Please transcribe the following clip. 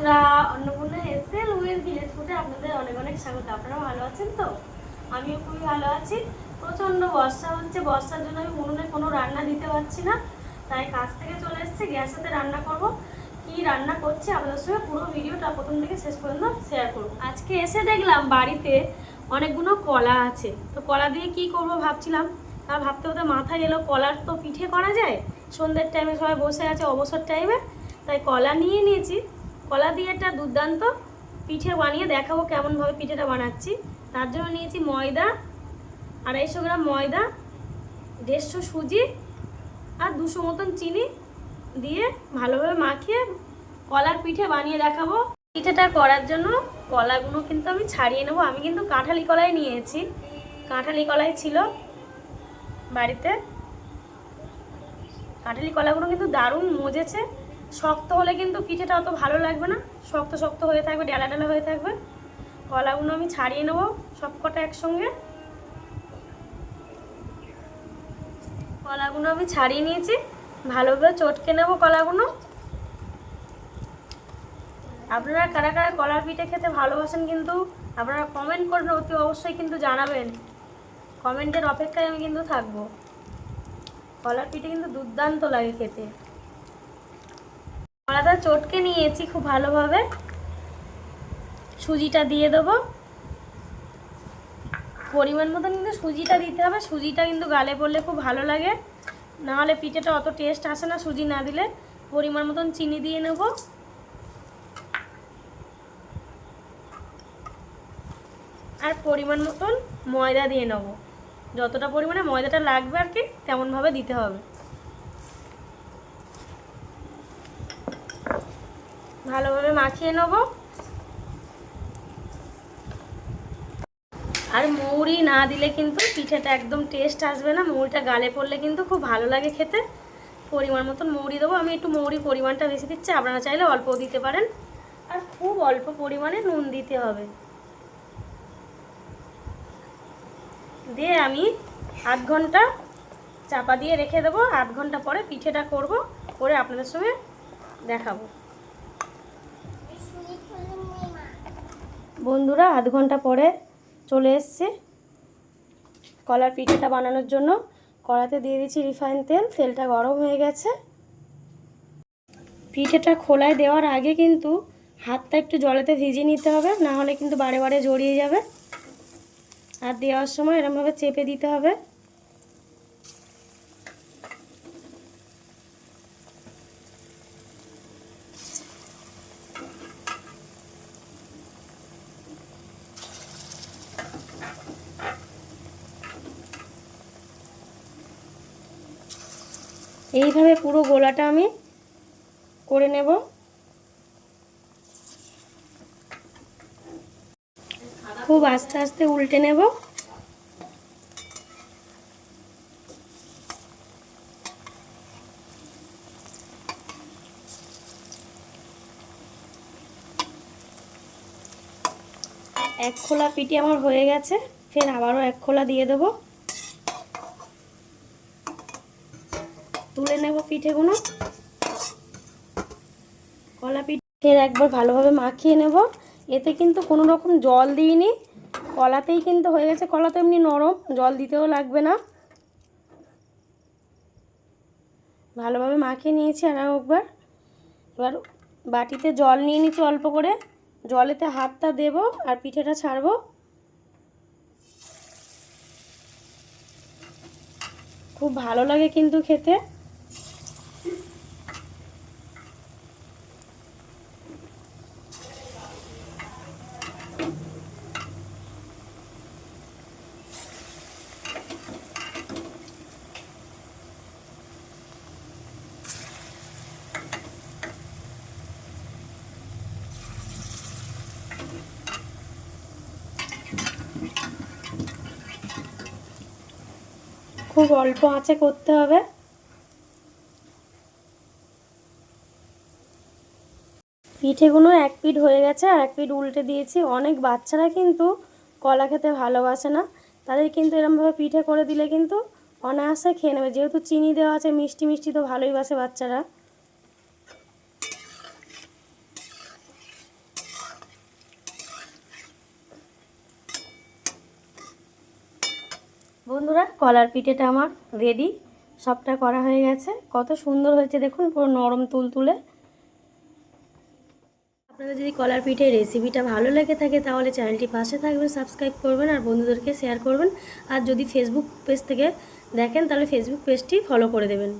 বন্ধুরা, Annapurna এসেল with village ফুডে আপনাদের অনেক অনেক স্বাগত। আপনারা ভালো আছেন তো? আমিও খুবই ভালো আছি। প্রচণ্ড বর্ষা হচ্ছে। বর্ষার জন্য আমি উনুনে কোনো রান্না দিতে পারছি না। তাই কাজ থেকে চলে এসেছি গ্যাসেতে রান্না করব। কি রান্না করছি আপনাদের সঙ্গে পুরো ভিডিওটা প্রথম থেকে শেষ পর্যন্ত শেয়ার করব। আজকে এসে দেখলাম বাড়িতে অনেকগুলো কলা আছে। তো কলা দিয়ে কি করব ভাবছিলাম। আর ভাবতে ভাবতে মাথায় এলো, কলার তো পিঠে করা যায়। সন্ধ্যের টাইমে সবাই বসে আছে, অবসর টাইমে তাই কলা নিয়ে নিয়েছি। কলা দিয়ে একটা দুর্দান্ত পিঠে বানিয়ে দেখাবো কেমনভাবে পিঠেটা বানাচ্ছি। তার জন্য নিয়েছি ময়দা, আড়াইশো গ্রাম ময়দা, দেড়শো সুজি আর দুশো মতন চিনি দিয়ে ভালোভাবে মাখিয়ে কলার পিঠে বানিয়ে দেখাবো। পিঠেটা করার জন্য কলাগুলো কিন্তু আমি ছাড়িয়ে নেব। আমি কিন্তু কাঁঠালি কলাই নিয়েছি। কাঁঠালি কলাই ছিল বাড়িতে। কাঁঠালি কলাগুলো কিন্তু দারুণ মজেছে। শক্ত হলে কিন্তু পিঠেটা অত ভালো লাগবে না। শক্ত শক্ত হয়ে থাকবে, ডেলা ডেলা হয়ে থাকবে। কলাগুলো আমি ছাড়িয়ে নেব সব কটা একসঙ্গে। কলাগুলো আমি ছাড়িয়ে নিয়েছি। ভালোভাবে চটকে নেব কলাগুলো আপনারা কারা কারা কলার পিঠে খেতে ভালোবাসেন কিন্তু আপনারা কমেন্ট করবেন অতি অবশ্যই কিন্তু জানাবেন। কমেন্টের অপেক্ষায় আমি কিন্তু থাকব। কলার পিঠে কিন্তু দুর্দান্ত লাগে খেতে। কলাটা চটকে নিয়েছি খুব ভালোভাবে। সুজিটা দিয়ে দেবো। পরিমাণ মতন কিন্তু সুজিটা দিতে হবে। সুজিটা কিন্তু গালে পড়লে খুব ভালো লাগে। নাহলে পিঠেটা অত টেস্ট আসে না সুজি না দিলে। পরিমাণ মতন চিনি দিয়ে নেব। আর পরিমাণ মতন ময়দা দিয়ে নেব। যতটা পরিমাণে ময়দাটা লাগবে আর কি, তেমনভাবে দিতে হবে। ভালোভাবে মাখিয়ে নেব। আর মৌরি না দিলে কিন্তু পিঠেটা একদম টেস্ট আসবে না মৌরিটা গালে পড়লে কিন্তু খুব ভালো লাগে খেতে। পরিমাণ মতন মৌরি দেবো। আমি একটু মৌরির পরিমাণটা বেশি দিচ্ছি, আপনারা চাইলে অল্পও দিতে পারেন। আর খুব অল্প পরিমাণে নুন দিতে হবে। দিয়ে আমি আধ ঘণ্টা চাপা দিয়ে রেখে দেবো। আধ ঘণ্টা পরে পিঠেটা করব, করে আপনাদের সঙ্গে দেখাবো। বন্ধুরা আধ ঘণ্টা পরে চলে এসছে। কলার পিঠেটা বানানোর জন্য কড়াতে দিয়ে দিচ্ছি রিফাইন তেল, তেলটা গরম হয়ে গেছে। পিঠেটা খোলায় দেওয়ার আগে কিন্তু হাতটা একটু জলেতে ভিজিয়ে নিতে হবে, না হলে কিন্তু বারে বারে জড়িয়ে যাবে। আর দেওয়ার সময় এরমভাবে চেপে দিতে হবে। এইভাবে পুরো গোলাটা আমি করে নেব। খুব আস্তে আস্তে উল্টে নেব। এক খোলা পিটি আমার হয়ে গেছে, ফের আবারও এক খোলা দিয়ে দেবো। তুলে নেব পিঠেগুলো। কলা পিঠের একবার ভালোভাবে মাখিয়ে নেব। এতে কিন্তু কোনো রকম জল দিইনি। কলাতেই কিন্তু হয়ে গেছে, কলা তো এমনি নরম, জল দিতেও লাগবে না। ভালোভাবে মাখিয়ে নিয়েছি আর একবার। এবার বাটিতে জল নিয়ে নিচ্ছি অল্প করে। জলেতে হাতটা দেব আর পিঠেটা ছাড়বো। খুব ভালো লাগে কিন্তু খেতে। খুব অল্প আঁচে করতে হবে। পিঠেগুলো এক পিঠ হয়ে গেছে, আর এক পিঠ উল্টে দিয়েছি। অনেক বাচ্চারা কিন্তু কলা খেতে ভালোবাসে না। তাদের কিন্তু এরমভাবে পিঠে করে দিলে কিন্তু অনায়াসে খেয়ে নেবে। যেহেতু চিনি দেওয়া আছে, মিষ্টি মিষ্টি তো ভালোই বাসে বাচ্চারা। বন্ধুরা, কলার পিঠেটা আমার রেডি সবটা করা হয়ে গেছে। কত সুন্দর হয়েছে দেখুন, পুরো নরম তুল তুলে আপনাদের যদি কলার পিঠে রেসিপিটা ভালো লেগে থাকে, তাহলে চ্যানেলটি পাশে থাকবেন সাবস্ক্রাইব করবেন আর বন্ধুদেরকে শেয়ার করবেন। আর যদি ফেসবুক পেজ থেকে দেখেন, তাহলে ফেসবুক পেজটি ফলো করে দেবেন।